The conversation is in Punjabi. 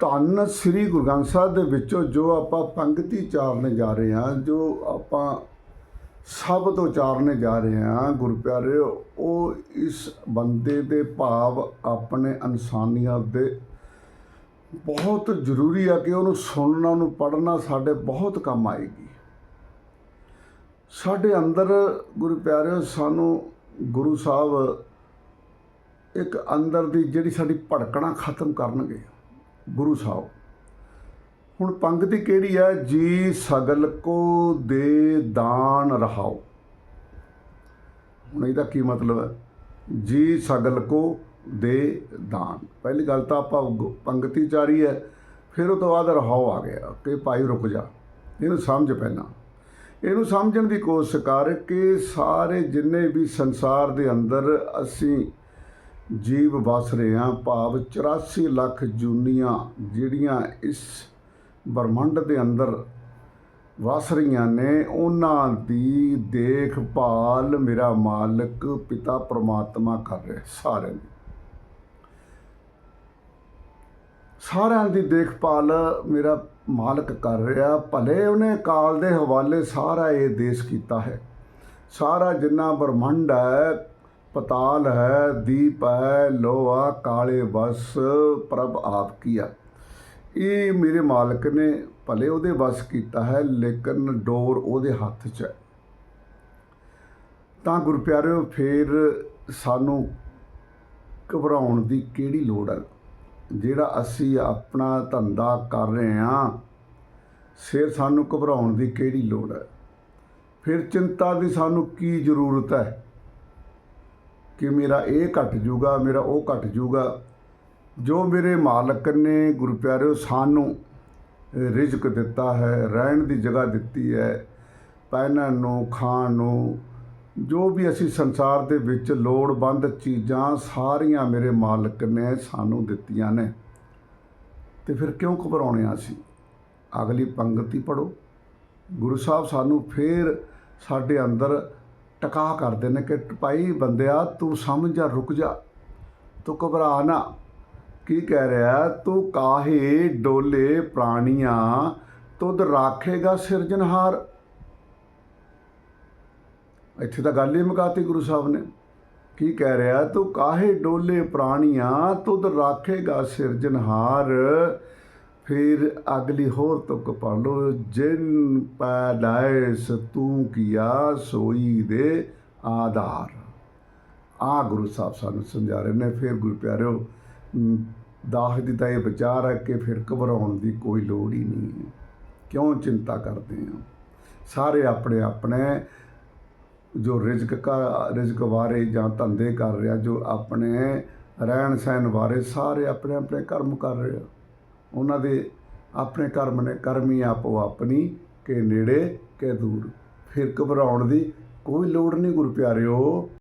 ਧੰਨ ਸ੍ਰੀ ਗੁਰੂ ਗ੍ਰੰਥ ਸਾਹਿਬ ਦੇ ਵਿੱਚੋਂ ਜੋ ਆਪਾਂ ਪੰਕਤੀ ਚਾਰਨ ਜਾ ਰਹੇ ਹਾਂ, ਜੋ ਆਪਾਂ ਸ਼ਬਦ ਉਚਾਰਨੇ ਜਾ ਰਹੇ ਹਾਂ ਗੁਰੂ ਪਿਆਰਿਓ ਉਹ ਇਸ ਬੰਦੇ ਦੇ ਭਾਵ ਆਪਣੇ ਇਨਸਾਨੀਅਤ ਦੇ ਬਹੁਤ ਜ਼ਰੂਰੀ ਆ ਕਿ ਉਹਨੂੰ ਸੁਣਨਾ, ਉਹਨੂੰ ਪੜ੍ਹਨਾ ਸਾਡੇ ਬਹੁਤ ਕੰਮ ਆਏਗੀ। ਸਾਡੇ ਅੰਦਰ ਗੁਰੂ ਪਿਆਰਿਓ ਸਾਨੂੰ ਗੁਰੂ ਸਾਹਿਬ ਇੱਕ ਅੰਦਰ ਦੀ ਜਿਹੜੀ ਸਾਡੀ ਭੜਕਣਾ ਖਤਮ ਕਰਨਗੇ। ਗੁਰੂ ਸਾਹਿਬ। ਹੁਣ ਪੰਗਤੀ ਕਿਹੜੀ ਹੈ? ਜੀ ਸਗਲ ਕੋ ਦੇ ਦਾਨ ਰਹਾਓ। ਹੁਣ ਇਹਦਾ ਕੀ ਮਤਲਬ ਹੈ? ਜੀ ਸਗਲ ਕੋ ਦੇ ਦਾਨ। ਪਹਿਲੀ ਗੱਲ ਤਾਂ ਆਪਾਂ ਗ- ਪੰਕਤੀ ਚਾਰੀ ਹੈ, ਫਿਰ ਉਹ ਤੋਂ ਬਾਅਦ ਰਹਾਓ ਆ ਗਿਆ, ਕਿ ਭਾਈ ਰੁਕ ਜਾ। ਇਹਨੂੰ ਸਮਝ ਪਹਿਲਾਂ। ਇਹਨੂੰ ਸਮਝਣ ਦੀ ਕੋਸ਼ਿਸ਼ ਕਰ ਕਿ ਸਾਰੇ ਜਿੰਨੇ ਵੀ ਸੰਸਾਰ ਦੇ ਅੰਦਰ ਅਸੀਂ ਜੀਵ ਵਸ ਰਹੇ ਹਾਂ। ਭਾਵ 84 ਲੱਖ ਜੂਨੀਆਂ ਜਿਹੜੀਆਂ ਇਸ ਬ੍ਰਹਮੰਡ ਦੇ ਅੰਦਰ ਵਸ ਰਹੀਆਂ ਨੇ, ਉਹਨਾਂ ਦੀ ਦੇਖਭਾਲ ਮੇਰਾ ਮਾਲਕ ਪਿਤਾ ਪ੍ਰਮਾਤਮਾ ਕਰ ਰਿਹਾ ਸਾਰਿਆਂ ਦੀ। ਸਾਰਿਆਂ ਦੀ ਦੇਖਭਾਲ ਮੇਰਾ ਮਾਲਕ ਕਰ ਰਿਹਾ ਭਲੇ ਉਹਨੇ ਕਾਲ ਦੇ ਹਵਾਲੇ ਸਾਰਾ ਇਹ ਦੇਸ਼ ਕੀਤਾ ਹੈ। ਸਾਰਾ ਜਿੰਨਾ ਬ੍ਰਹਮੰਡ ਹੈ ਪਤਾਲ ਹੈ, ਦੀਪ ਹੈ, ਲੋਹਾ, ਕਾਲੇ ਵਸ ਪ੍ਰਭ ਆਪ ਕੀਆ ਇਹ ਮੇਰੇ ਮਾਲਕ ਨੇ ਭਲੇ ਉਹਦੇ ਵਸ ਕੀਤਾ ਹੈ, ਲੇਕਿਨ ਡੋਰ ਉਹਦੇ ਹੱਥ 'ਚ ਹੈ। ਤਾਂ ਗੁਰੂ ਪਿਆਰਿਓ ਫੇਰ ਸਾਨੂੰ ਘਬਰਾਉਣ ਦੀ ਕਿਹੜੀ ਲੋੜ ਹੈ ਜਿਹੜਾ ਅਸੀਂ ਆਪਣਾ ਧੰਦਾ ਕਰ ਰਹੇ ਹਾਂ, ਫਿਰ ਸਾਨੂੰ ਘਬਰਾਉਣ ਦੀ ਕਿਹੜੀ ਲੋੜ ਹੈ ਫਿਰ ਚਿੰਤਾ ਦੀ ਸਾਨੂੰ ਕੀ ਜ਼ਰੂਰਤ ਹੈ? ਕਿ ਮੇਰਾ ਇਹ ਘਟ ਜੂਗਾ, ਮੇਰਾ ਉਹ ਘਟ ਜੂਗਾ। ਜੋ ਮੇਰੇ ਮਾਲਕ ਨੇ ਗੁਰੂ ਪਿਆਰਿਓ ਸਾਨੂੰ ਰਿਜ਼ਕ ਦਿੱਤਾ ਹੈ, ਰਹਿਣ ਦੀ ਜਗ੍ਹਾ ਦਿੱਤੀ ਹੈ, ਪਹਿਨਣ ਨੂੰ, ਖਾਣ ਨੂੰ, ਜੋ ਵੀ ਅਸੀਂ ਸੰਸਾਰ ਦੇ ਵਿੱਚ ਲੋੜਵੰਦ ਚੀਜ਼ਾਂ ਸਾਰੀਆਂ ਮੇਰੇ ਮਾਲਕ ਨੇ ਸਾਨੂੰ ਦਿੱਤੀਆਂ ਨੇ, ਤੇ ਫਿਰ ਕਿਉਂ ਘਬਰਾਉਣੇ ਆ ਅਸੀਂ? ਅਗਲੀ ਪੰਗਤੀ ਪੜੋ ਗੁਰੂ ਸਾਹਿਬ ਸਾਨੂੰ ਫੇਰ ਸਾਡੇ ਅੰਦਰ ਟਿਕਾ ਕਰਦੇ ਨੇ ਕਿ ਭਾਈ ਬੰਦਿਆ, ਤੂੰ ਸਮਝ ਜਾ, ਰੁਕ ਜਾ। ਤੂੰ ਘਬਰਾ ਨਾ। ਕੀ ਕਹਿ ਰਿਹਾ? ਤੂੰ ਕਾਹੇ ਡੋਲੇ ਪ੍ਰਾਣੀਆਂ? ਤੁਧ ਰਾਖੇਗਾ ਸਿਰਜਨਹਾਰ ਇੱਥੇ ਤਾਂ ਗੱਲ ਹੀ ਮੁਕਾਤੀ ਗੁਰੂ ਸਾਹਿਬ ਨੇ। ਕੀ ਕਹਿ ਰਿਹਾ? ਤੂੰ ਕਾਹੇ ਡੋਲੇ ਪ੍ਰਾਣੀਆਂ? ਤੁਧ ਰਾਖੇਗਾ ਸਿਰਜਨਹਾਰ ਫਿਰ ਅਗਲੀ ਹੋਰ ਤੁਕ ਪੜ ਲੋ ਜਿਨ ਪੈਦਾਇਸ਼ ਤੂੰ ਕੀਆ ਸੋਈ ਦੇ ਆਧਾਰ। ਆ ਗੁਰੂ ਸਾਹਿਬ ਸਾਨੂੰ ਸਮਝਾ ਰਹੇ ਨੇ ਫਿਰ ਗੁਰੂ ਪਿਆਰਿਓ ਅਮ, ਦਾਹ ਦੀ ਤਾਂ ਇਹ ਵਿਚਾਰ ਹੈ ਕਿ ਫਿਰ ਘਬਰਾਉਣ ਦੀ ਕੋਈ ਲੋੜ ਹੀ ਨਹੀਂ ਹੈ। ਕਿਉਂ ਚਿੰਤਾ ਕਰਦੇ ਹੋ ਸਾਰੇ ਆਪਣੇ ਆਪਣੇ ਜੋ ਰਿਜ਼ਕ ਕਾ ਰਿਜ਼ਕ ਬਾਰੇ ਜਾਂ ਧੰਦੇ ਕਰ ਰਿਹਾ ਜੋ ਆਪਣੇ ਰਹਿਣ ਸਹਿਣ ਬਾਰੇ ਸਾਰੇ ਆਪਣੇ ਆਪਣੇ ਕਰਮ ਕਰ ਰਹੇ। ਆ ਉਹਨਾਂ ਦੇ ਆਪਣੇ ਕਰਮ ਨੇ ਕਰਮੀ ਆਪੋ ਆਪਣੀ, ਕੇ ਨੇੜੇ, ਕੇ ਦੂਰ। ਫਿਰ ਘਬਰਾਉਣ ਦੀ ਕੋਈ ਲੋੜ ਨਹੀਂ, ਗੁਰੂ ਪਿਆਰਿਓ।